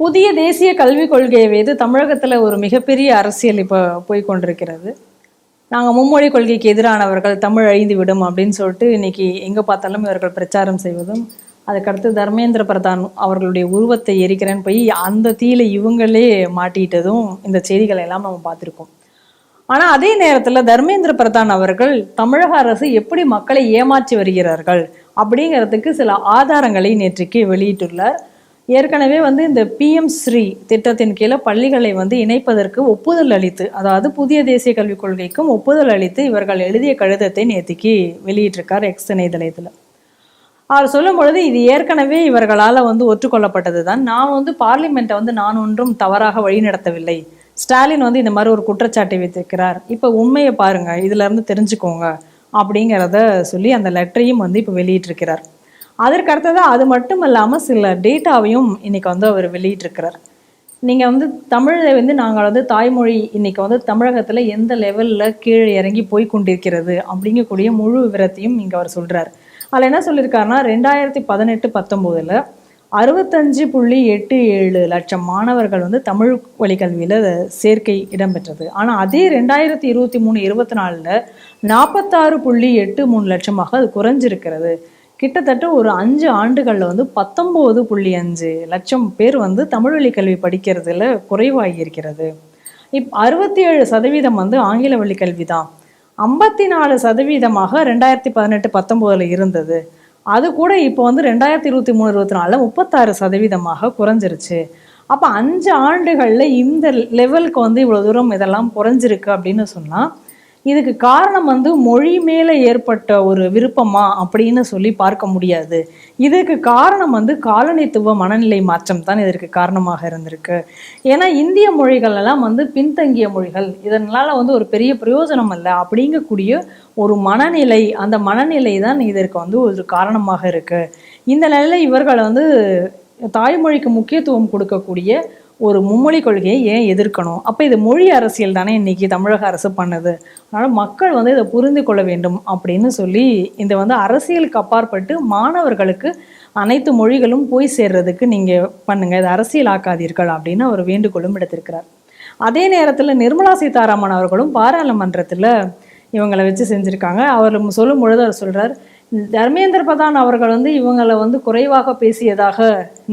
புதிய தேசிய கல்விக் கொள்கையை வைத்து தமிழகத்தில் ஒரு மிகப்பெரிய அரசியல் இப்போ போய் கொண்டிருக்கிறது. நாங்கள் மும்மொழி கொள்கைக்கு எதிரானவர்கள் தமிழ் அழிந்து விடும் அப்படின்னு சொல்லிட்டு இன்னைக்கு எங்கே பார்த்தாலும் இவர்கள் பிரச்சாரம் செய்வதும் அதுக்கடுத்து தர்மேந்திர பிரதான் அவர்களுடைய உருவத்தை எரிக்கிறேன்னு போய் அந்த தீயில இவங்களே மாட்டிட்டதும் இந்த செய்திகளை எல்லாம் நம்ம பார்த்துருக்கோம் ஆனால் அதே நேரத்தில் தர்மேந்திர பிரதான் அவர்கள் தமிழக அரசு எப்படி மக்களை ஏமாற்றி வருகிறார்கள் அப்படிங்கிறதுக்கு சில ஆதாரங்களை நேற்றுக்கு வெளியிட்டுள்ளார். ஏற்கனவே வந்து இந்த பிஎம் ஸ்ரீ திட்டத்தின் கீழே பள்ளிகளை வந்து இணைப்பதற்கு ஒப்புதல் அளித்து அதாவது புதிய தேசிய கல்விக் கொள்கைக்கும் ஒப்புதல் அளித்து இவர்கள் எழுதிய கடிதத்தை நேத்திக்கு வெளியிட்டிருக்கார் எக்ஸ் இணையதளத்தில். அவர் சொல்லும் பொழுது இது ஏற்கனவே இவர்களால் வந்து ஒற்றுக்கொள்ளப்பட்டது தான் நான் வந்து பார்லிமெண்ட்டை வந்து நான் ஒன்றும் தவறாக வழிநடத்தவில்லை. ஸ்டாலின் வந்து இந்த மாதிரி ஒரு குற்றச்சாட்டை வைத்திருக்கிறார் இப்போ உண்மையை பாருங்கள் இதிலேருந்து தெரிஞ்சுக்கோங்க அப்படிங்கிறத சொல்லி அந்த லெட்டரையும் வந்து இப்போ வெளியிட்டிருக்கிறார். அதற்கு அடுத்தது அது மட்டும் இல்லாமல் சில டேட்டாவையும் இன்னைக்கு வந்து அவர் வெளியிட்டிருக்கிறார். நீங்கள் வந்து தமிழை வந்து நாங்கள் வந்து தாய்மொழி இன்றைக்கி வந்து தமிழகத்தில் எந்த லெவலில் கீழே இறங்கி போய் கொண்டிருக்கிறது அப்படிங்கக்கூடிய முழு விவரத்தையும் இங்கே அவர் சொல்கிறார் அதில் என்ன சொல்லியிருக்காருன்னா ரெண்டாயிரத்தி பதினெட்டு பத்தொம்போதில் அறுபத்தஞ்சு புள்ளி எட்டு ஏழு லட்சம் மாணவர்கள் வந்து தமிழ் வழிக்கல்வியில் சேர்க்கை இடம்பெற்றது. ஆனால் அதே ரெண்டாயிரத்தி இருபத்தி மூணு இருபத்தி நாலுல நாற்பத்தாறு புள்ளி எட்டு மூணு லட்சமாக அது குறைஞ்சிருக்கிறது. கிட்டத்தட்ட ஒரு அஞ்சு ஆண்டுகளில் வந்து பத்தொம்போது புள்ளி அஞ்சு லட்சம் பேர் வந்து தமிழ் வழி கல்வி படிக்கிறதுல குறைவாகி இருக்கிறது இப் அறுபத்தி ஏழு சதவீதம் வந்து ஆங்கில வழி கல்வி தான் ஐம்பத்தி நாலு சதவீதமாக ரெண்டாயிரத்தி பதினெட்டு பத்தொம்போதில் இருந்தது. அது கூட இப்போ வந்து ரெண்டாயிரத்தி இருபத்தி மூணு இருபத்தி நாலில் முப்பத்தாறு சதவீதமாக குறைஞ்சிருச்சு. அப்போ அஞ்சு ஆண்டுகளில் இந்த லெவலுக்கு வந்து இவ்வளோ தூரம் இதெல்லாம் குறைஞ்சிருக்கு அப்படின்னு சொன்னால் இதுக்கு காரணம் வந்து மொழி மேலே ஏற்பட்ட ஒரு விருப்பமா அப்படின்னு சொல்லி பார்க்க முடியாது. இதுக்கு காரணம் வந்து காலனித்துவ மனநிலை மாற்றம் தான் இதற்கு காரணமாக இருந்திருக்கு. ஏன்னா இந்திய மொழிகள் எல்லாம் வந்து பின்தங்கிய மொழிகள். இதனால வந்து ஒரு பெரிய பிரயோஜனம் அல்ல அப்படிங்கக்கூடிய ஒரு மனநிலை அந்த மனநிலை தான் இதற்கு வந்து ஒரு காரணமாக இருக்கு. இந்த நிலையில இவர்கள் வந்து தாய்மொழிக்கு முக்கியத்துவம் கொடுக்கக்கூடிய ஒரு மும்மொழி கொள்கையை ஏன் எதிர்க்கணும்? அப்போ இது மொழி அரசியல் தானே இன்னைக்கு தமிழக அரசு பண்ணுது. அதனால் மக்கள் வந்து இதை புரிந்து கொள்ள வேண்டும் அப்படின்னு சொல்லி இந்த வந்து அரசியலுக்கு அப்பாற்பட்டு மாணவர்களுக்கு அனைத்து மொழிகளும் போய் சேர்றதுக்கு நீங்கள் பண்ணுங்கள் இதை அரசியலாக்காதீர்கள் அப்படின்னு அவர் வேண்டுகோளும் எடுத்திருக்கிறார் அதே நேரத்தில் நிர்மலா சீதாராமன் அவர்களும் பாராளுமன்றத்தில் இவங்களை வச்சு செஞ்சுருக்காங்க. அவர் சொல்லும் பொழுது அவர் சொல்கிறார் தர்மேந்திர பிரதான் அவர்கள் வந்து இவங்களை வந்து குறைவாக பேசியதாக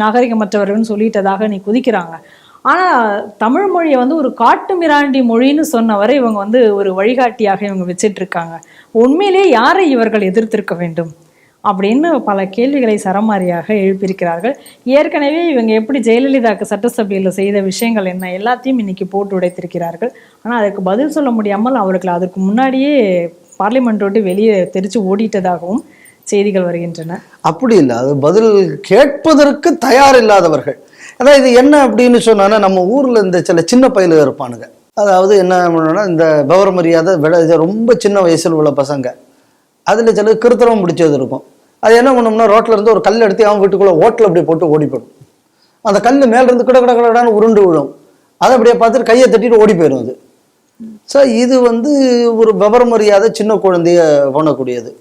நாகரிகமற்றவர்கள்னு சொல்லிட்டதாக நீ குதிக்கிறாங்க. ஆனால் தமிழ் மொழியை வந்து ஒரு காட்டு மிராண்டி மொழின்னு சொன்னவரை இவங்க வந்து ஒரு வழிகாட்டியாக இவங்க வச்சிட்டு இருக்காங்க உண்மையிலேயே யாரை இவர்கள் எதிர்த்திருக்க வேண்டும்? அப்படின்னு பல கேள்விகளை சரமாரியாக எழுப்பியிருக்கிறார்கள். ஏற்கனவே இவங்க எப்படி ஜெயலலிதாக்கு சட்டசபையில் செய்த விஷயங்கள் என்ன எல்லாத்தையும் இன்னைக்கு போட்டு உடைத்திருக்கிறார்கள். ஆனால் அதுக்கு பதில் சொல்ல முடியாமல் அவர்கள் அதற்கு முன்னாடியே பார்லிமெண்ட் விட்டு வெளியே தெரிச்சு ஓடிட்டதாகவும் செய்திகள் வருகின்றன. அப்படி இல்லை. அது பதில் கேட்பதற்கு தயார் இல்லாதவர்கள் அதான் இது என்ன அப்படின்னு சொன்னா நம்ம ஊர்ல இந்த சில சின்ன பயில இருப்பானுங்க. அதாவது என்ன பண்ணணும்னா இந்த விவரம் மரியாதை விட ரொம்ப சின்ன வயசில் உள்ள பசங்க. அதுல சில கிருத்திரம் பிடிச்சது இருக்கும். அது என்ன பண்ணோம்னா ரோட்ல இருந்து ஒரு கல் எடுத்து அவன் வீட்டுக்குள்ள ஓட்டில் அப்படி போட்டு ஓடி போடும் அந்த கல் மேல இருந்து கிட கிட கிடன்னு உருண்டு விழும். அதை அப்படியே பார்த்துட்டு கையை தட்டிட்டு ஓடி போயிடும் அது. ஸோ இது வந்து ஒரு விவரம் அறியாத சின்ன குழந்தைய பண்ணக்கூடியது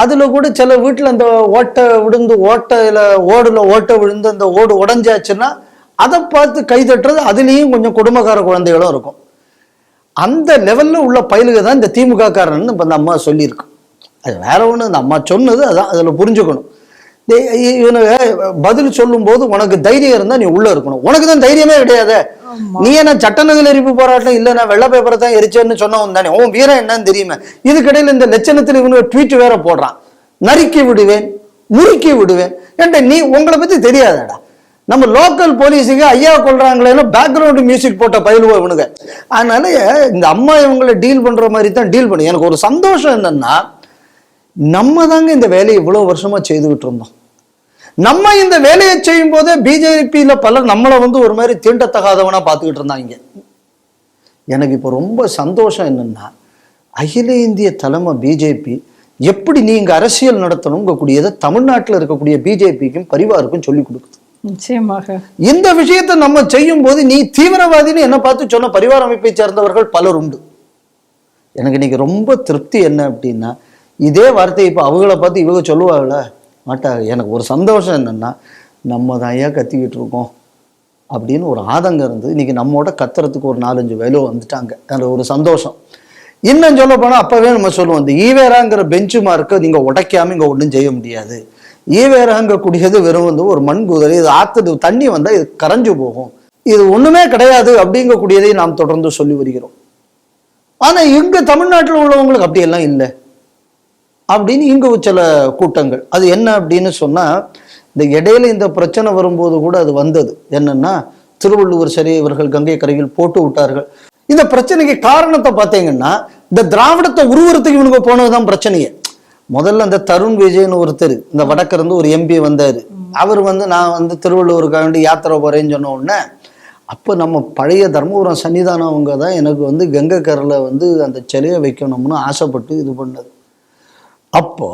அதில் கூட சில வீட்டில் அந்த ஓட்டை விழுந்து ஓட்டையில் ஓடில் ஓட்டை விழுந்து அந்த ஓடு உடஞ்சாச்சுன்னா அதை பார்த்து கை தட்டுறது அதுலேயும் கொஞ்சம் குடும்பக்கார குழந்தைகளும் இருக்கும். அந்த லெவலில் உள்ள பயிலுக தான் இந்த திமுக காரன்னு இப்போ அந்த அம்மா சொல்லியிருக்கு. அது வேற ஒன்று அந்த அம்மா சொன்னது அதான் அதில் புரிஞ்சுக்கணும். இவனுக்கு இவனுங்க பதில் சொல்லும்போது உனக்கு தைரியம் இருந்தால் நீ உள்ளே இருக்கணும். உனக்கு தான் தைரியமே கிடையாது. நீ என்ன சட்டநகல் எரிப்பு போராட்டம் இல்ல நான் வெள்ளை பேப்பரை தான் எரிச்சேன்னு சொன்னவன் தானே? உன் வீரம் என்னன்னு தெரியுமே? இதுக்கிடையில இந்த லட்சணத்தில் இவனு ட்வீட் வேற போடுறான். நறுக்கி விடுவேன் முறுக்கி விடுவேன். ஏன்டா நீ உங்களை பத்தி தெரியாதடா. நம்ம லோக்கல் போலீஸுக்கு ஐயா கொள்றாங்களேன்னு பேக்ரவுண்ட் மியூசிக் போட்ட பயிலுவோம் இவனுங்க. அதனால இந்த அம்மா இவங்களை டீல் பண்ற மாதிரி தான் டீல் பண்ணு. எனக்கு ஒரு சந்தோஷம் என்னன்னா நம்ம தாங்க இந்த வேலையை இவ்வளவு வருஷமா செய்துகிட்டு இருந்தோம். நம்ம இந்த வேலையை செய்யும் போதே பிஜேபியில பலர் நம்மளை வந்து ஒரு மாதிரி தீண்டத்தகாதவனா பார்த்துக்கிட்டு இருந்தாங்க. எனக்கு இப்போ ரொம்ப சந்தோஷம் என்னன்னா அகில இந்திய தலைமை பிஜேபி எப்படி நீங்க அரசியல் நடத்தணுங்க கூடியதை தமிழ்நாட்டில் இருக்கக்கூடிய பிஜேபிக்கும் பரிவாருக்கும் சொல்லி கொடுக்குது. நிச்சயமாக. இந்த விஷயத்தை நம்ம செய்யும் போது நீ தீவிரவாதின்னு என்ன பார்த்து சொன்ன பரிவார அமைப்பை சேர்ந்தவர்கள் பலர் உண்டு. எனக்கு இன்னைக்கு ரொம்ப திருப்தி என்ன அப்படின்னா இதே வார்த்தையை இப்போ அவங்கள பார்த்து இவங்க சொல்லுவாங்கள மாட்டார் எனக்கு ஒரு சந்தோஷம் என்னன்னா நம்ம தான் ஏன் கத்திக்கிட்டு இருக்கோம்? அப்படின்னு ஒரு ஆதங்கம் இருந்து இன்னைக்கு நம்மோட கத்துறதுக்கு ஒரு நாலஞ்சு வேலோ வந்துட்டாங்க. அது ஒரு சந்தோஷம். இன்னும் சொல்ல போனால் அப்போவே நம்ம சொல்லுவோம் இந்த ஈவேராங்கிற பெஞ்சு மார்க்கை நீங்கள் உடைக்காம இங்கே ஒன்றும் செய்ய முடியாது. ஈவேராங்க கூடியது வெறும் வந்து ஒரு மண் குதிரை இது ஆற்று தண்ணி வந்தால் இது கரைஞ்சு போகும். இது ஒன்றுமே கிடையாது அப்படிங்கக்கூடியதை நாம் தொடர்ந்து சொல்லி வருகிறோம். ஆனால் இங்கே தமிழ்நாட்டில் உள்ளவங்களுக்கு அப்படியெல்லாம் இல்லை. அப்படின்னு இங்கு சில கூட்டங்கள். அது என்ன அப்படின்னு சொன்னால் இந்த இடையில இந்த பிரச்சனை வரும்போது கூட அது வந்தது. என்னன்னா திருவள்ளுவர் சரி இவர்கள் கங்கை கரையில் போட்டு விட்டார்கள். இந்த பிரச்சனைக்கு காரணத்தை பார்த்தீங்கன்னா இந்த திராவிடத்தை உருவறதுக்கு இவனுக்கு போனதுதான் பிரச்சனையே. முதல்ல அந்த தருண் விஜய்னு ஒருத்தர் இந்த வடக்கிருந்து ஒரு எம்பி வந்தார். அவர் வந்து நான் வந்து திருவள்ளுவருக்காக வேண்டி யாத்திரை போகிறேன்னு சொன்ன உடனே அப்போ நம்ம பழைய தர்மபுரம் சன்னிதானம் அவங்க தான் எனக்கு வந்து கங்கை கரில் வந்து அந்த சிலையை வைக்கணும்னு ஆசைப்பட்டு இது பண்ணது. அப்போ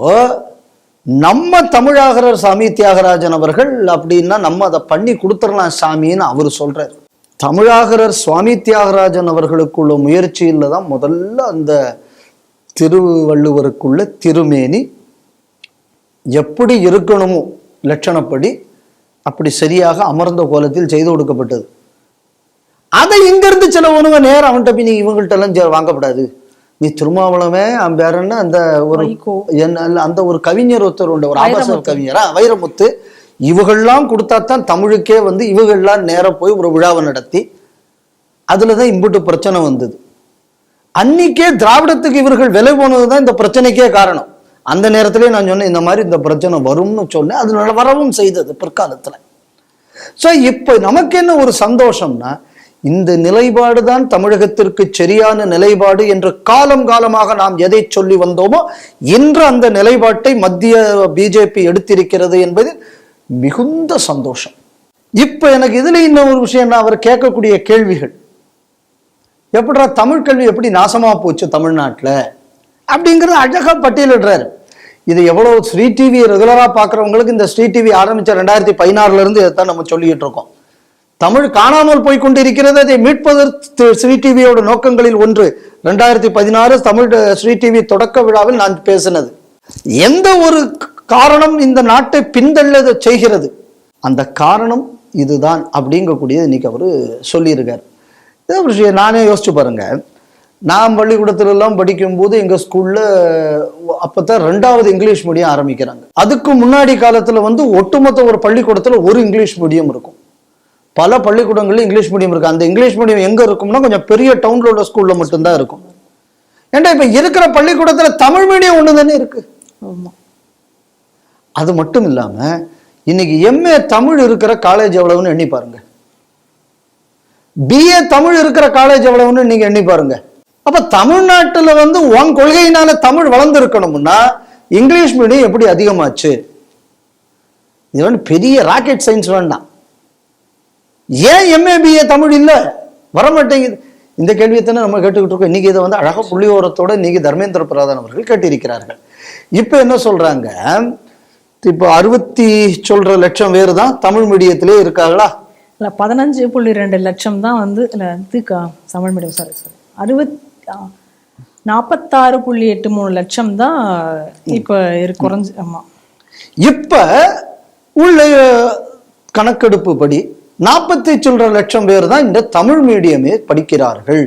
நம்ம தமிழாகரர் சாமி தியாகராஜன் அவர்கள் அப்படின்னா நம்ம அதை பண்ணி கொடுத்துடலாம் சாமின்னு அவர் சொல்றார். தமிழாகரர் சுவாமி தியாகராஜன் அவர்களுக்குள்ள முயற்சியில் தான் முதல்ல அந்த திருவள்ளுவருக்குள்ள திருமேனி எப்படி இருக்கணுமோ லட்சணப்படி அப்படி சரியாக அமர்ந்த கோலத்தில் செய்து கொடுக்கப்பட்டது. அதை இங்கிருந்து சில உணவு நேரம் அவன்கிட்ட போய் நீ இவங்கள்ட்ட எல்லாம் வாங்கப்படாது. நீ திருமாவளமே என்ன அந்த ஒரு. என்ன அந்த ஒரு கவிஞர் ஒருத்தர் உண்டு ஒரு ஆபாச கவிஞரா வைரமுத்து. இவங்கள்லாம் கொடுத்தா தான் தமிழுக்கே வந்து இவங்கள்லாம் நேரா போய் ஒரு விழாவை நடத்தி அதுல தான் இம்புட்டு பிரச்சனை வந்தது. அன்னைக்கே திராவிடத்துக்கு இவர்கள் விலை போனது தான் இந்த பிரச்சனைக்கே காரணம். அந்த நேரத்திலே நான் சொன்னேன் இந்த மாதிரி இந்த பிரச்சனை வரும்னு சொன்னேன் அதனால வரவும் செய்தது பிற்காலத்துல. ஸோ இப்போ நமக்கு என்ன ஒரு சந்தோஷம்னா இந்த நிலைப்பாடு தான் தமிழகத்திற்கு சரியான நிலைப்பாடு என்று காலம் காலமாக நாம் எதை சொல்லி வந்தோமோ இன்று அந்த நிலைப்பாட்டை மத்திய பிஜேபி எடுத்திருக்கிறது என்பது மிகுந்த சந்தோஷம். இப்போ எனக்கு இதுல இன்னும் ஒரு விஷயம் அவர் கேட்கக்கூடிய கேள்விகள். எப்படா தமிழ் கல்வி எப்படி நாசமா போச்சு தமிழ்நாட்டில்? அப்படிங்கிறது அழகா பட்டியலிடுறாரு. இது எவ்வளவு ஸ்ரீ டிவி ரெகுலரா பார்க்குறவங்களுக்கு இந்த ஸ்ரீ டிவி ஆரம்பிச்ச ரெண்டாயிரத்தி பதினாறுல இருந்து இதைத்தான் நம்ம சொல்லிக்கிட்டு இருக்கோம். தமிழ் காணாமல் போய் கொண்டிருக்கிறது அதை மீட்பதற்கு ஸ்ரீ டிவியோட நோக்கங்களில் ஒன்று. ரெண்டாயிரத்தி பதினாறு தமிழ் ஸ்ரீ டிவி தொடக்க விழாவில் நான் பேசினது. எந்த ஒரு காரணம் இந்த நாட்டை பின்தள்ள செய்கிறது. அந்த காரணம் இதுதான் அப்படிங்கக்கூடியது இன்னைக்கு அவரு சொல்லியிருக்கார். இதே விஷயம். நானே யோசிச்சு பாருங்க. நான் பள்ளிக்கூடத்துல எல்லாம் படிக்கும்போது எங்க ஸ்கூல்ல அப்பதான் ரெண்டாவது இங்கிலீஷ் மீடியம் ஆரம்பிக்கிறாங்க. அதுக்கு முன்னாடி காலத்துல வந்து ஒட்டுமொத்த ஒரு பள்ளிக்கூடத்துல ஒரு இங்கிலீஷ் மீடியம் இருக்கும். பல பள்ளிக்கூடங்கள்ல இங்கிலீஷ் மீடியம் இருக்கு. அந்த இங்கிலீஷ் மீடியம் எங்க இருக்கும்னா கொஞ்சம் பெரிய டவுன்ல உள்ள ஸ்கூல்ல மட்டும்தான் இருக்கும். ஏன்டா இப்ப இருக்கிற பள்ளிக்கூடத்துல தமிழ் மீடியம் ஒண்ணு தானே இருக்கு? ஆமா. அது மட்டும் இல்லாம இன்னைக்கு எம்ஏ தமிழ் இருக்கிற காலேஜ் எவ்வளவுன்னு எண்ணி பாருங்க. பிஏ தமிழ் இருக்கிற காலேஜ் எவ்வளவுன்னு நீங்க எண்ணி பாருங்க. அப்ப தமிழ்நாட்டுல வந்து உன் கொள்கையினால தமிழ் வளர்ந்துருக்கணும்னா இங்கிலீஷ் மீடியம் எப்படி அதிகமாச்சு? இது வந்து பெரிய ராக்கெட் சயின்ஸ் வேண்டாம். ஏன் எம்ஏ பிஏ தமிழ் இல்ல? வர மாட்டேங்குது இந்த கேள்வியை தானே நம்ம கேட்டுக்கிட்டு இருக்கோம். இன்னைக்கு இதை வந்து அழகா புள்ளியோரத்தோட இன்னைக்கு தர்மேந்திர பிரதான் அவர்கள் கேட்டிருக்கிறார்கள். இப்போ என்ன சொல்றாங்க? இப்போ அறுபத்தி சொல்ற லட்சம் பேர் தான் தமிழ் மீடியத்திலே இருக்காங்களா இல்ல பதினஞ்சு புள்ளி ரெண்டு லட்சம் தான் வந்து இல்ல இது க- தமிழ் மீடியம் சாரி சாரி அறுபத் நாற்பத்தாறு புள்ளி எட்டு மூணு லட்சம் தான் இப்ப குறைஞ்சு ஆமா. இப்ப உள்ள கணக்கெடுப்பு படி நாற்பத்தி சில்லற லட்சம் பேர் தான் இந்த தமிழ் மீடியமே படிக்கிறார்கள்.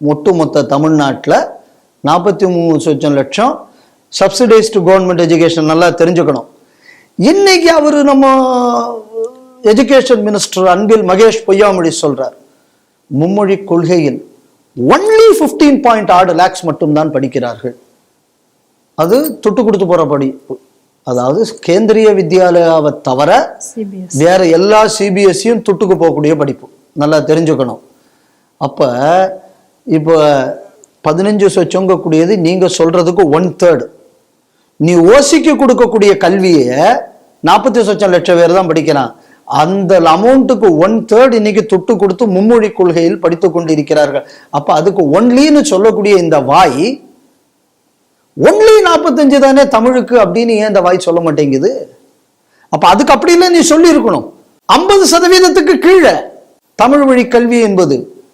ஒட்டுமொத்த தமிழ்நாட்டில் நாற்பத்தி மூணு சொச்சம் லட்சம் சப்சிடைஸ்டு கவர்மெண்ட் எஜுகேஷன் நல்லா தெரிஞ்சுக்கணும். இன்னைக்கு அவர் நம்ம எஜுகேஷன் மினிஸ்டர் அன்பில் மகேஷ் பொய்யாமொழி சொல்றார் மும்மொழி கொள்கையில் ஒன்லி 15 பாயிண்ட் ஆறு லேக்ஸ் மட்டும்தான் படிக்கிறார்கள். அது தொட்டு கொடுத்து போகிற படிப்பு அதாவது கேந்திரிய வித்யாலயாவை தவிர வேற எல்லா சிபிஎஸ்சியும் துட்டுக்கு போகக்கூடிய படிப்பு. நல்லா தெரிஞ்சுக்கணும். அப்ப இப்போ பதினஞ்சு சொச்சங்கக்கூடியது நீங்க சொல்றதுக்கு ஒன் தேர்ட் நீ ஓசிக்கு கொடுக்கக்கூடிய கல்வியை நாற்பத்தி சொச்சம் லட்சம் பேர் தான் படிக்கிறான் அந்த அமௌண்ட்டுக்கு ஒன் தேர்ட் இன்னைக்கு துட்டு கொடுத்து மும்மொழி கொள்கையில் படித்து கொண்டிருக்கிறார்கள். அப்ப அதுக்கு ஒன்லின்னு சொல்லக்கூடிய இந்த வாய் ஒன்லி நாற்பத்தஞ்சு தானே தமிழுக்கு அப்படின்னு ஏன் இந்த வாய் சொல்ல மாட்டேங்குது? அப்ப அதுக்கு அப்படி இல்லை நீ சொல்லி இருக்கணும் ஐம்பது சதவீதத்துக்கு கீழே தமிழ் வழி கல்வி என்பது.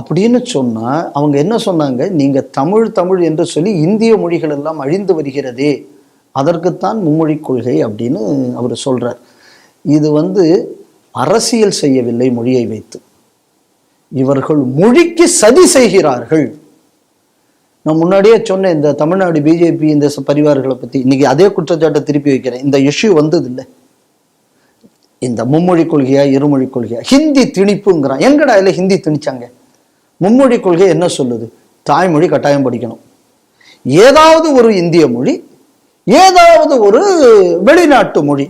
அப்படின்னு சொன்னா அவங்க என்ன சொன்னாங்க? நீங்க தமிழ் தமிழ் என்று சொல்லி இந்திய மொழிகள் எல்லாம் அழிந்து வருகிறதே. அதற்குத்தான் மும்மொழி கொள்கை அப்படின்னு அவர் சொல்றார். இது வந்து அரசியல் செய்யவில்லை மொழியை வைத்து. இவர்கள் மொழிக்கு சதி செய்கிறார்கள். நான் முன்னாடியே சொன்னேன் இந்த தமிழ்நாடு பிஜேபி இந்த பரிவார்களை பத்தி. இன்னைக்கு அதே குற்றச்சாட்டை திருப்பி வைக்கிறேன். இந்த இஷ்யூ வந்தது இல்லை இந்த மும்மொழி கொள்கையா இருமொழி கொள்கையா? ஹிந்தி திணிப்புங்கிறான். எங்கடா இல்லை ஹிந்தி திணிச்சாங்க? மும்மொழி கொள்கை என்ன சொல்லுது? தாய்மொழி கட்டாயம் படிக்கணும். ஏதாவது ஒரு இந்திய மொழி ஏதாவது ஒரு வெளிநாட்டு மொழி.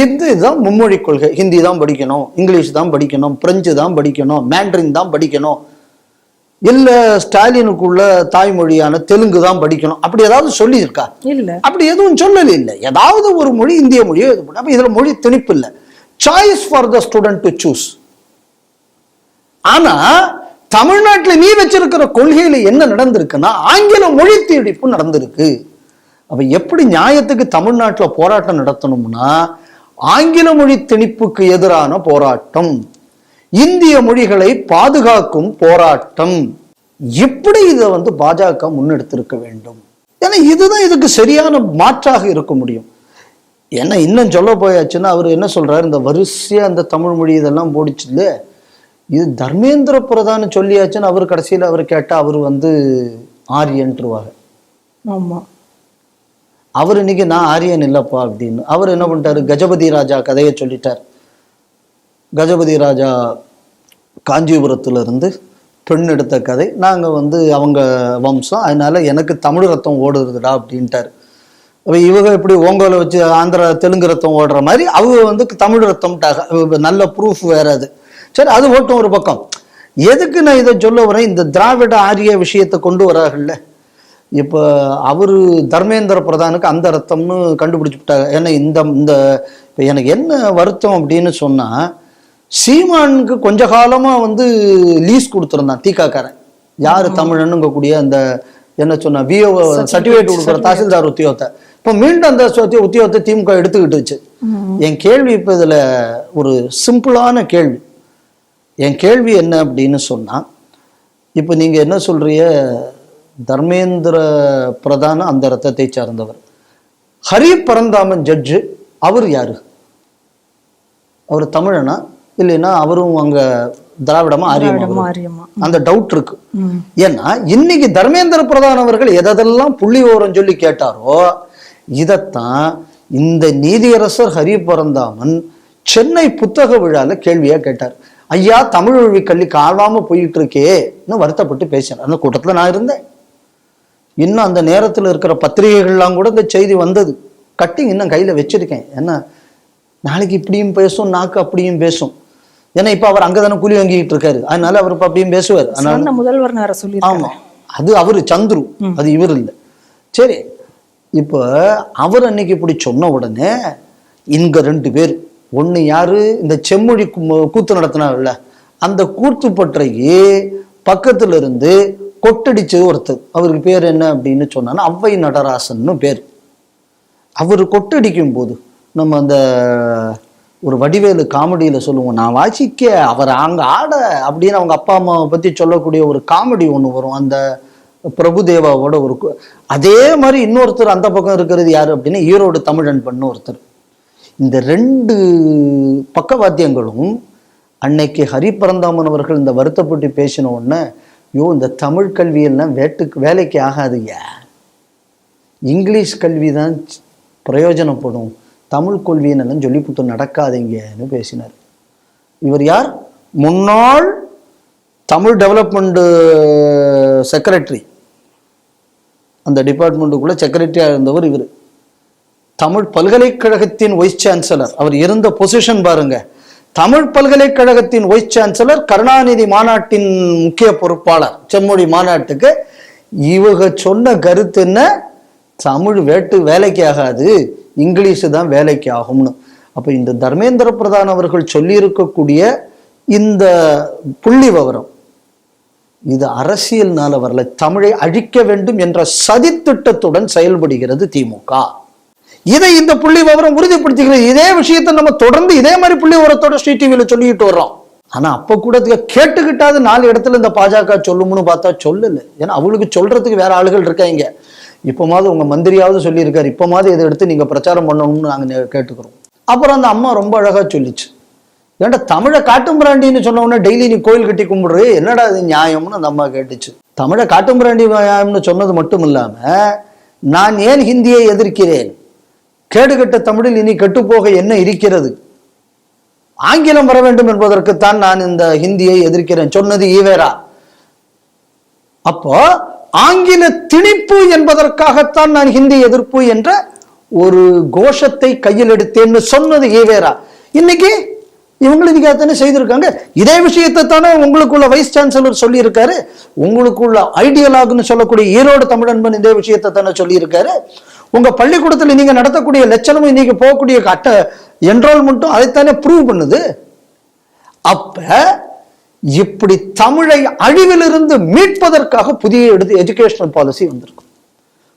இது இதுதான் மும்மொழி கொள்கை. ஹிந்தி தான் படிக்கணும் இங்கிலீஷ் தான் படிக்கணும் பிரெஞ்சு தான் படிக்கணும் மேண்ட்ரின் தான் படிக்கணும். இல்ல ஸ்டாலினுக்குள்ள தாய்மொழியான தெலுங்கு தான் படிக்கணும். அப்படி ஏதாவது சொல்லியிருக்கா? இல்ல. அப்படி எதுவும் சொல்லல இல்லை. ஏதாவது ஒரு மொழி இந்திய மொழியோ இது பண்ணு. அப்ப இதுல மொழி திணிப்பு இல்லை. Choice for the student to choose ஆனா தமிழ்நாட்டுல நீ வச்சிருக்கிற கொள்கையில என்ன நடந்திருக்குன்னா ஆங்கில மொழி திணிப்பு நடந்திருக்கு. அப்ப எப்படி நியாயத்துக்கு தமிழ்நாட்டுல போராட்டம் நடத்தணும்னா ஆங்கில மொழி திணிப்புக்கு எதிரான போராட்டம். இந்திய மொழிகளை பாதுகாக்கும் போராட்டம். இப்படி இதை வந்து பாஜக முன்னெடுத்திருக்க வேண்டும். ஏன்னா இதுதான் இதுக்கு சரியான மாற்றாக இருக்க முடியும். ஏன்னா இன்னும் சொல்ல போயாச்சுன்னா அவர் என்ன சொல்றாரு? இந்த வரிசையா இந்த தமிழ் மொழி இதெல்லாம் போடிச்சுல இது தர்மேந்திர பிரதான்னு சொல்லியாச்சுன்னு அவர் கடைசியில் அவர் கேட்டா அவர் வந்து ஆரியன்ட்டுருவாங்க ஆமா. அவர் இன்னைக்கு நான் ஆரியன் இல்லப்பா அப்படின்னு. அவர் என்ன பண்ணிட்டாரு? கஜபதி ராஜா கதையை சொல்லிட்டார். கஜபதி ராஜா காஞ்சிபுரத்துலேருந்து பெண் எடுத்த கதை. நாங்கள் வந்து அவங்க வம்சம். அதனால எனக்கு தமிழ் ரத்தம் ஓடுறதுடா அப்படின்ட்டாரு. அப்போ இவங்க இப்படி ஓங்கோலை வச்சு ஆந்திரா தெலுங்கு ரத்தம் ஓடுற மாதிரி அவங்க வந்து தமிழ் ரத்தம்ட்டாக நல்ல ப்ரூஃப் வேற அது. சரி அது ஓட்டும் ஒரு பக்கம். எதுக்கு நான் இதை சொல்ல வரேன்? இந்த திராவிட ஆரிய விஷயத்தை கொண்டு வராங்கல்ல. இப்போ அவர் தர்மேந்திர பிரதானுக்கு அந்த ரத்தம்னு கண்டுபிடிச்சுட்டாங்க. ஏன்னா இந்த இந்த இப்போ எனக்கு என்ன வருத்தம் அப்படின்னு சொன்னால் சீமானுக்கு கொஞ்ச காலமா வந்து லீஸ் கொடுத்துருந்தான் தீக்காக்காரன். யாரு தமிழனுங்கக்கூடிய அந்த என்ன சொன்னா விஓ சர்டிஃபிகேட் கொடுக்குற தாசில்தார் உத்தியோகத்தை. இப்போ மீண்டும் அந்த உத்தியோகத்தை திமுக எடுத்துக்கிட்டுச்சு. என் கேள்வி இப்போ இதுல ஒரு சிம்பிளான கேள்வி. என் கேள்வி என்ன அப்படின்னு சொன்னா இப்போ நீங்க என்ன சொல்றீங்க? தர்மேந்திர பிரதான அந்த ரத்தத்தை சார்ந்தவர். ஹரி பரந்தாமன் ஜட்ஜு அவர் யாரு? அவர் தமிழனா? இல்லைன்னா அவரும் அங்க திராவிடமா ஆரியமா அந்த டவுட் இருக்கு. ஏன்னா இன்னைக்கு தர்மேந்திர பிரதான் அவர்கள் எதெல்லாம் புள்ளி விவரம் சொல்லி கேட்டாரோ இதைத்தான் இந்த நீதியரசர் ஹரி பரந்தாமன் சென்னை புத்தக விழால கேள்வியா கேட்டார். ஐயா தமிழ் வழி கல்வி காணாம போயிட்டு இருக்கேன்னு வருத்தப்பட்டு பேசினார். அந்த கூட்டத்துல நான் இருந்தேன். இன்னும் அந்த நேரத்துல இருக்கிற பத்திரிகைகள்லாம் கூட இந்த செய்தி வந்தது. கட்டிங் இன்னும் கையில வச்சிருக்கேன். ஏன்னா நாளைக்கு இப்படியும் பேசும் நாக்கு அப்படியும் பேசும். ஏன்னா இப்ப அவர் அங்கதானே கூலி வாங்கிட்டு இருக்காரு. அதனால அவர் இப்ப அப்படியும் பேசுவார். அதனால முதல்வர் நேர சொல்லி ஆமா. அது அவரு சந்துரு. அது இவர் இல்லை. சரி. இப்போ அவர் அன்னைக்கு இப்படி சொன்ன உடனே இங்க ரெண்டு பேர். ஒண்ணு யாரு? இந்த செம்மொழி கூத்து நடத்தினார்ல. அந்த கூத்து பற்றையே பக்கத்துல இருந்து கொட்டடிச்சது ஒருத்தர். அவருக்கு பேர் என்ன அப்படின்னு சொன்னான்னா அவ்வை நடராசன்னு பேர். அவர் கொட்டடிக்கும் போது நம்ம அந்த ஒரு வடிவேலு காமெடியில் சொல்லுவோம் நான் வாசிக்க அவர் அங்கே ஆட அப்படின்னு அவங்க அப்பா அம்மாவை பற்றி சொல்லக்கூடிய ஒரு காமெடி ஒன்று வரும். அந்த பிரபுதேவாவோட ஒரு அதே மாதிரி இன்னொருத்தர் அந்த பக்கம் இருக்கிறது யார் அப்படின்னா ஈரோடு தமிழன் பண்ண ஒருத்தர். இந்த ரெண்டு பக்கவாத்தியங்களும் அன்னைக்கு ஹரிபரந்தாமன் அவர்கள் இந்த வருத்தப்பட்டு பேசின உடனே இந்த தமிழ் கல்வியெல்லாம் வேட்டுக்கு வேலைக்கு ஆகாதுயா இங்கிலீஷ் கல்வி தான் பிரயோஜனப்படும். தமிழ் கல்வியினெல்லாம் சொல்லிப்புட்டு நடக்காதீங்கன்னு பேசினார். இவர் யார்? முன்னாள் தமிழ் டெவலப்மெண்ட்டு செக்ரட்டரி அந்த டிபார்ட்மெண்ட்டுக்குள்ளே செக்ரட்டரியாக இருந்தவர் இவர். தமிழ் பல்கலைக்கழகத்தின் வைஸ் சான்சலர் அவர் இருந்த பொசிஷன் பாருங்க. தமிழ் பல்கலைக்கழகத்தின் வைஸ் சான்சலர் கருணாநிதி மாநாட்டின் முக்கிய பொறுப்பாளர். செம்மொழி மாநாட்டுக்கு இவங்க சொன்ன கருத்து என்ன? தமிழ் வேட்டு வேலைக்கு ஆகாது. இங்கிலீஷு தான் வேலைக்கு ஆகும்னு. அப்ப இந்த தர்மேந்திர பிரதான் அவர்கள் சொல்லியிருக்கக்கூடிய இந்த புள்ளி விவரம் இது அரசியல்னால வரல தமிழை அழிக்க வேண்டும் என்ற சதித்திட்டத்துடன் செயல்படுகிறது திமுக. இதை இந்த புள்ளி விவரம் உறுதிப்படுத்திக்கிறது இதே விஷயத்தை நம்ம தொடர்ந்து இதே மாதிரி புள்ளி விவரத்தோட ஸ்ரீ டிவியில சொல்லிட்டு வர்றோம். ஆனா அப்ப கூட கேட்டுக்கிட்டாது நாலு இடத்துல இந்த பாஜக சொல்லும்னு பார்த்தா சொல்லல. ஏன்னா அவங்களுக்கு சொல்றதுக்கு வேற ஆளுகள் இருக்காங்க. இப்போமாவது உங்க மந்திரியாவது சொல்லியிருக்காரு. இப்போமாவது இதை எடுத்து நீங்க பிரச்சாரம் பண்ணணும்னு நாங்க கேட்டுக்கிறோம். அப்புறம் அந்த அம்மா ரொம்ப அழகா சொல்லிச்சு. ஏன்டா தமிழை காட்டும்பிராண்டின்னு சொன்ன டெய்லி நீ கோயில் கட்டி கும்பிடுறது என்னடா அது நியாயம்னு அந்த அம்மா கேட்டுச்சு. தமிழை காட்டும்பிராண்டி நியாயம்னு சொன்னது மட்டும் இல்லாம நான் ஏன் ஹிந்தியை எதிர்க்கிறேன்? கேடுகட்ட தமிழில் இனி கெட்டுப்போக என்ன இருக்கிறது? ஆங்கிலம் வர வேண்டும் என்பதற்குத்தான் நான் இந்த ஹிந்தியை எதிர்க்கிறேன். சொன்னது ஈவேரா. அப்போ ஆங்கில திணிப்பு என்பதற்காகத்தான் நான் ஹிந்தி எதிர்ப்பு என்ற ஒரு கோஷத்தை கையில் எடுத்தேன்னு சொன்னது ஈவேரா இன்னைக்கு இவங்களும் இதுக்காக தானே செய்திருக்காங்க. இதே விஷயத்தை தானே உங்களுக்குள்ள வைஸ் சான்சலர் சொல்லியிருக்காரு. உங்களுக்குள்ள ஐடியலாகுன்னு சொல்லக்கூடிய ஈரோடு தமிழன்பன் இதே விஷயத்தை தானே சொல்லியிருக்காரு. உங்க பள்ளிக்கூடத்தில் நீங்க நடத்தக்கூடிய லட்சணமும் இன்னைக்கு போகக்கூடிய கட்ட என்ரோல்மெண்ட்டும் அதைத்தானே ப்ரூவ் பண்ணுது. அப்போ இப்படி தமிழை அழிவிலிருந்து மீட்பதற்காக புதிய எடுத்து எஜுகேஷனல் பாலிசி வந்திருக்கும்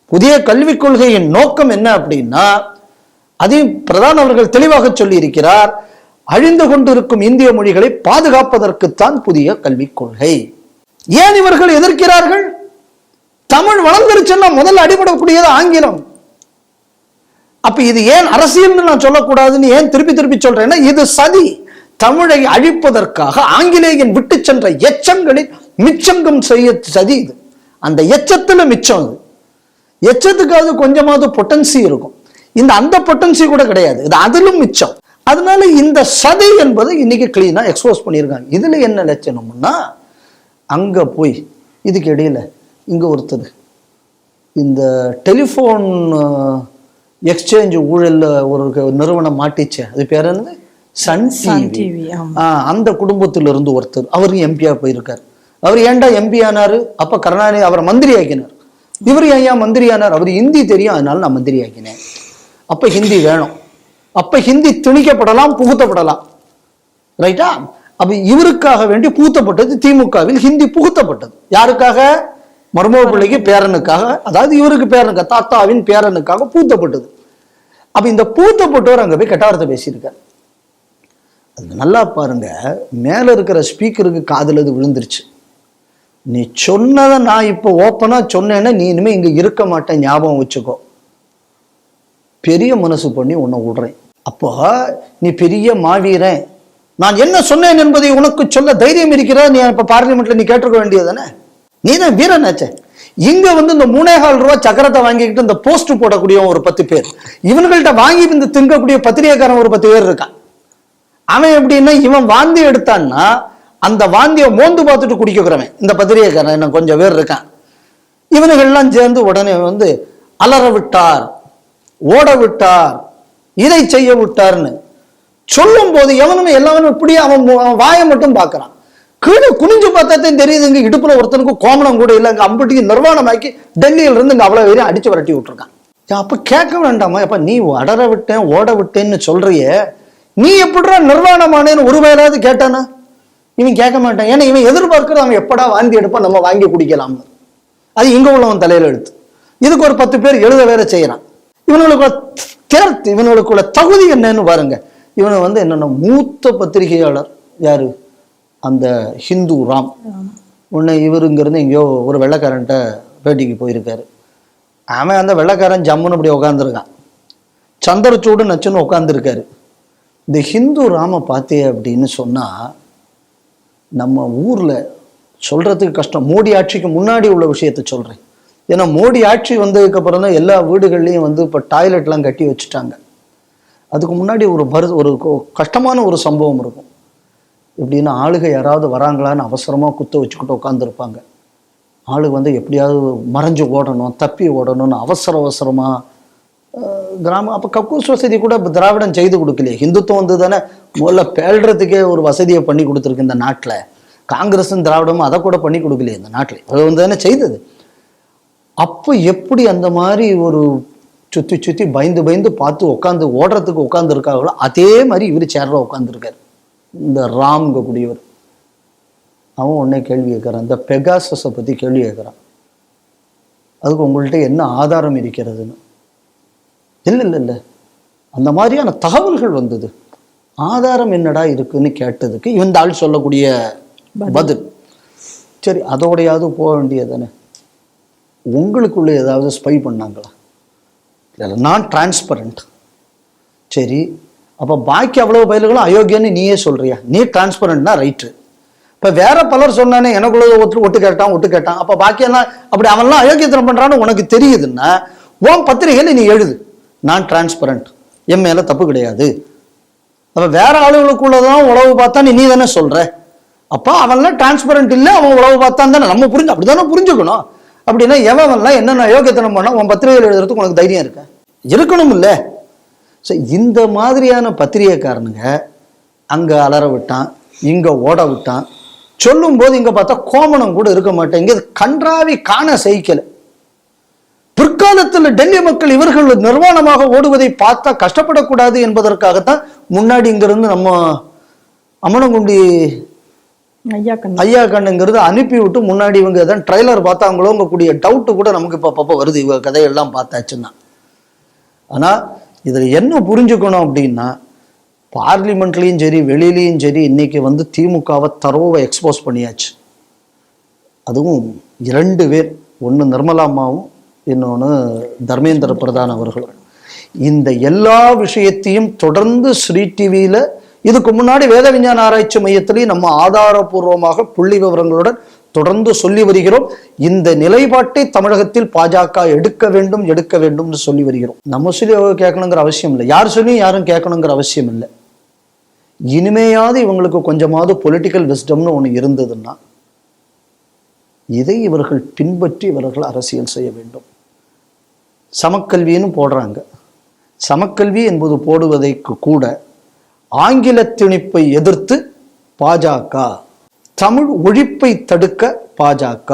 புதிய கல்விக் கொள்கையின் நோக்கம் என்ன அப்படின்னா அதையும் பிரதான் அவர்கள் தெளிவாக சொல்லி இருக்கிறார் அழிந்து கொண்டிருக்கும் இந்திய மொழிகளை பாதுகாப்பதற்குத்தான் புதிய கல்விக் கொள்கை. ஏன் இவர்கள் எதிர்க்கிறார்கள்? தமிழ் வளர்ந்துருச்சுன்னா முதல்ல அடிபடக்கூடியது ஆங்கிலம். அப்ப இது ஏன் அரசியல்னு நான் சொல்லக்கூடாதுன்னு ஏன் திருப்பி திருப்பி சொல்றேன்னா இது சதி. தமிழை அழிப்பதற்காக ஆங்கிலேயன் விட்டு சென்ற எச்சங்களில் மிச்சங்கம் செய்ய சதி இது. அந்த எச்சத்துல மிச்சம் இது எச்சத்துக்காவது கொஞ்சமாவது பொட்டன்சி இருக்கும். இந்த அந்த பொட்டன்சி கூட கிடையாது. இது அதிலும் மிச்சம். அதனால இந்த சதி என்பது இன்னைக்கு கிளீனா எக்ஸ்போஸ் பண்ணியிருக்காங்க. இதுல என்ன லட்சணம்னா அங்க போய் இதுக்கு இடையில இங்க ஒருத்தர். இந்த டெலிஃபோன் எக்ஸ்சேஞ்ச் ஊழலில் ஒரு நிறுவனம் மாட்டிச்சு. அது பேர் என்னது? சன் டிவி அந்த குடும்பத்துல இருந்து ஒருத்தர் அவரும் எம்பியா போயிருக்காரு. அவர் ஏன்டா எம்பி ஆனாரு? அப்ப கருணாநிதி அவரை மந்திரி ஆக்கினார் இவர் ஏன் ஏன் மந்திரி ஆனார் அவர் ஹிந்தி தெரியும் அதனால நான் மந்திரி ஆக்கினேன் அப்ப ஹிந்தி வேணும். அப்ப ஹிந்தி திணிக்கப்படலாம் புகுத்தப்படலாம். ரைட்டா? அப்ப இவருக்காக வேண்டி புகுத்தப்பட்டது திமுகவில் ஹிந்தி புகுத்தப்பட்டது. யாருக்காக? மர்மோ பிள்ளைக்கு பேரனுக்காக அதாவது இவருக்கு பேரனுக்கு தாத்தாவின் பேரனுக்காக பூத்தப்பட்டது அப்ப இந்த பூத்தப்பட்டவர் அங்க போய் கெட்டாரத்தை பேசியிருக்காரு. அது நல்லா பாருங்க. மேலே இருக்கிற ஸ்பீக்கருக்கு காதில் அது விழுந்துருச்சு. நீ சொன்னதை நான் இப்போ ஓப்பனாக சொன்னேன்னா நீ இனிமேல் இங்கே இருக்க மாட்டேன் ஞாபகம் வச்சுக்கோ. பெரிய மனசு பண்ணி உன்னை விடுறேன். அப்போ நீ பெரிய மாவீரன். நான் என்ன சொன்னேன் என்பதை உனக்கு சொல்ல தைரியம் இருக்கிறா நீ இப்போ பார்லிமெண்ட்ல நீ கேட்டிருக்க வேண்டியது தானே நீ தான் வீரனாச்சே இங்க வந்து இந்த மூணேகால் ரூபா சக்கரத்தை வாங்கிக்கிட்டு இந்த போஸ்ட் போடக்கூடிய ஒரு பத்து பேர். இவங்கள்ட்ட வாங்கி இருந்து திங்கக்கூடிய பத்திரிகைக்காரன் ஒரு பத்து பேர் இருக்கான் அவன் எப்படின்னா இவன் வாந்தி எடுத்தான்னா அந்த வாந்தியை மோந்து பார்த்துட்டு குடிக்கிறவன் இந்த பத்திரிகைக்காரன் இன்னும் கொஞ்சம் பேர் இருக்கான். இவனுகள்லாம் சேர்ந்து உடனே வந்து அலற விட்டார் ஓட விட்டார் இதை செய்ய விட்டார்னு. சொல்லும் போது எவனுமே எல்லாமே இப்படியே அவன் அவன் வாயை மட்டும் பார்க்கறான். கீழே குனிஞ்சு பார்த்தாத்தையும் தெரியுது இங்க இடுப்புல ஒருத்தனுக்கு கோமணம் கூட இல்லை இங்க அம்பட்டிக்கு நிர்வாணமாக்கி டெல்லியில இருந்து இங்க அவ்வளவு பேரையும் அடிச்சு விரட்டி விட்டுருக்கான். அப்போ அப்ப கேட்க வேண்டாமா? அப்ப நீ அடற விட்டேன் ஓட விட்டேன்னு சொல்றியே நீ எப்படிடா நிர்வாணமானேன்னு ஒரு வேலாவது கேட்டானா? இவன் கேட்க மாட்டான். ஏன்னா இவன் எதிர்பார்க்கிறது அவன் எப்படா வாந்தி எடுப்பான்? நம்ம வாங்கி குடிக்கலாம்னு. அது இங்க உள்ளவன் தலையில எழுத்து இதுக்கு ஒரு பத்து பேர் எழுத வேற செய்யறான். இவனுக்குள்ள தேர்த்து இவனுக்குள்ள தகுதி என்னன்னு பாருங்க. இவனை வந்து என்னன்னா மூத்த பத்திரிகையாளர் யாரு? அந்த ஹிந்து ராம். உன்னை இவருங்கிறது எங்கேயோ ஒரு வெள்ளைக்காரன்ட்ட பேட்டிக்கு போயிருக்காரு. அவன் அந்த வெள்ளைக்காரன் ஜம்முன்னு இப்படி உட்காந்துருக்கான் சந்திரச்சூடு நச்சுன்னு உட்காந்துருக்காரு இந்த ஹிந்து ராம பார்த்தே அப்படின்னு சொன்னால் நம்ம ஊரில் சொல்கிறதுக்கு கஷ்டம். மோடி ஆட்சிக்கு முன்னாடி உள்ள விஷயத்த சொல்கிறேன் ஏன்னா மோடி ஆட்சி வந்ததுக்கப்புறம் தான் எல்லா வீடுகள்லையும் வந்து இப்போ டாய்லெட்லாம் கட்டி வச்சுட்டாங்க. அதுக்கு முன்னாடி ஒரு பரு ஒரு கஷ்டமான ஒரு சம்பவம் இருக்கும். எப்படின்னா ஆளுக யாராவது வராங்களான்னு அவசரமாக குத்த வச்சுக்கிட்டு உட்காந்துருப்பாங்க ஆளுக வந்து எப்படியாவது மறைஞ்சு ஓடணும் தப்பி ஓடணும்னு அவசர அவசரமாக கிராமம் அப்போ கக்கூஸ் வசதி கூட இப்போ திராவிடம் செய்து கொடுக்கலையே. ஹிந்துத்துவம் வந்து தானே முதல்ல பேழ்றதுக்கே ஒரு வசதியை பண்ணி கொடுத்துருக்கு இந்த நாட்டில். காங்கிரஸும் திராவிடமும் அதை கூட பண்ணி கொடுக்கலையே இந்த நாட்டில். அது வந்து தானே செய்தது. அப்போ எப்படி அந்த மாதிரி ஒரு சுற்றி சுற்றி பயந்து பயந்து பார்த்து உட்காந்து ஓடுறதுக்கு உட்காந்துருக்காங்களோ அதே மாதிரி இவர் சேர்ற உட்காந்துருக்காரு இந்த ராம்ங்க கூடியவர். அவன் உடனே கேள்வி கேட்குறான். இந்த பெகாசஸை பற்றி கேள்வி கேட்குறான். அதுக்கு உங்கள்கிட்ட என்ன ஆதாரம் இருக்கிறதுன்னு. இல்லை இல்லை இல்லை. அந்த மாதிரியான தகவல்கள் வந்தது. ஆதாரம் என்னடா இருக்குன்னு கேட்டதுக்கு இந்த ஆள் சொல்லக்கூடிய பதில். சரி அதோடையாவது போக வேண்டியதானே உங்களுக்குள்ள ஏதாவது ஸ்பை பண்ணாங்களா? இல்லை நான் டிரான்ஸ்பரண்ட் சரி அப்போ பாக்கி அவ்வளவு பயல்களும் அயோக்கியன்னு நீயே சொல்றியா? நீ டிரான்ஸ்பரண்ட்னா ரைட்டு இப்போ வேற பலர் சொன்னானே எனக்குள்ள ஒருத்தர் ஒட்டு கேட்டான் ஒட்டு கேட்டான். அப்போ பாக்கியெல்லாம் அப்படி அவன்லாம் அயோக்கியத்தனம் பண்றான்னு உனக்கு தெரியுதுன்னா உன் பத்திரிகையில நீ எழுது. நான் டிரான்ஸ்பரண்ட் என் மேலே தப்பு கிடையாது. அப்போ வேற ஆளுகளுக்குள்ளதான் உழவு பார்த்தா நீ நீ தானே சொல்ற? அப்போ அவன்லாம் டிரான்ஸ்பரண்ட் இல்லை அவன் உழவு பார்த்தான் தானே. நம்ம புரிஞ்சு அப்படி தானே புரிஞ்சுக்கணும்? அப்படின்னா எவன்லாம் என்னென்ன அயோக்கியத்தனம் பண்ணால் உன் பத்திரிகையில் எழுதுறதுக்கு உனக்கு தைரியம் இருக்க? இருக்கணும் இல்லை ஸோ இந்த மாதிரியான பத்திரிகைக்காரனுங்க அங்கே அலற விட்டான் இங்கே ஓட விட்டான். சொல்லும்போது இங்கே பார்த்தா கோமணம் கூட இருக்க மாட்டேன் கன்றாவி காண செய்க்கல பிற்காலத்தில் டெல்லி மக்கள் இவர்கள் நிர்வாணமாக ஓடுவதை பார்த்தா கஷ்டப்படக்கூடாது என்பதற்காகத்தான் முன்னாடி இங்கிருந்து நம்ம அம்மனங்குண்டி ஐயா கண்ணு. ஐயா கண்ணுங்கிறது அனுப்பி விட்டு முன்னாடி இவங்க எதாவது ட்ரைலர் பார்த்தாங்களோங்க கூடிய டவுட்டு கூட நமக்கு இப்போ அப்பப்போ வருது. இவங்க கதையெல்லாம் பார்த்தாச்சுன்னா. ஆனால் இதில் என்ன புரிஞ்சுக்கணும் அப்படின்னா பார்லிமெண்ட்லேயும் சரி வெளியிலையும் சரி இன்னைக்கு வந்து திமுகவை தரோவை எக்ஸ்போஸ் பண்ணியாச்சு. அதுவும் இரண்டு பேர் ஒன்று நிர்மலா அம்மாவும் இன்னொன்று தர்மேந்திர பிரதான் அவர்களும் இந்த எல்லா விஷயத்தையும் தொடர்ந்து ஸ்ரீ டிவியில் இதுக்கு முன்னாடி வேத விஞ்ஞான ஆராய்ச்சி மையத்திலையும் நம்ம ஆதாரபூர்வமாக புள்ளி விவரங்களுடன் தொடர்ந்து சொல்லி வருகிறோம். இந்த நிலைப்பாட்டை தமிழகத்தில் பாஜக எடுக்க வேண்டும் எடுக்க வேண்டும்னு சொல்லி வருகிறோம். நம்ம சொல்லி அவங்க கேட்கணுங்கிற அவசியம் இல்லை. யார் சொல்லியும் யாரும் கேட்கணுங்கிற அவசியம் இல்லை. இனிமையாவது இவங்களுக்கு கொஞ்சமாவது பொலிட்டிக்கல் விஸ்டம்னு ஒன்று இருந்ததுன்னா இதை இவர்கள் பின்பற்றி இவர்கள் அரசியல் செய்ய வேண்டும். சமக்கல்வின்னு போடுறாங்க. சமக்கல்வி என்பது போடுவதைக்கு கூட ஆங்கில திணிப்பை எதிர்த்து பாஜக தமிழ் ஒழிப்பை தடுக்க பாஜக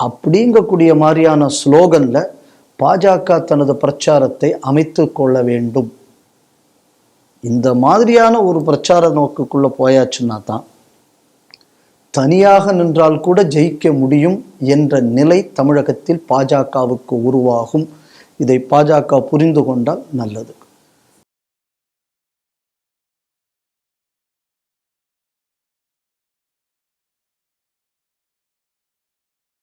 அப்படிங்கக்கூடிய மாதிரியான ஸ்லோகனில் பாஜக தனது பிரச்சாரத்தை அமைத்து கொள்ள வேண்டும். இந்த மாதிரியான ஒரு பிரச்சார நோக்குக்குள்ளே போயாச்சுன்னா தான் தனியாக நின்றால் கூட ஜெயிக்க முடியும் என்ற நிலை தமிழகத்தில் பாஜகவுக்கு உருவாகும். இதை பாஜக புரிந்து கொண்டால் நல்லது.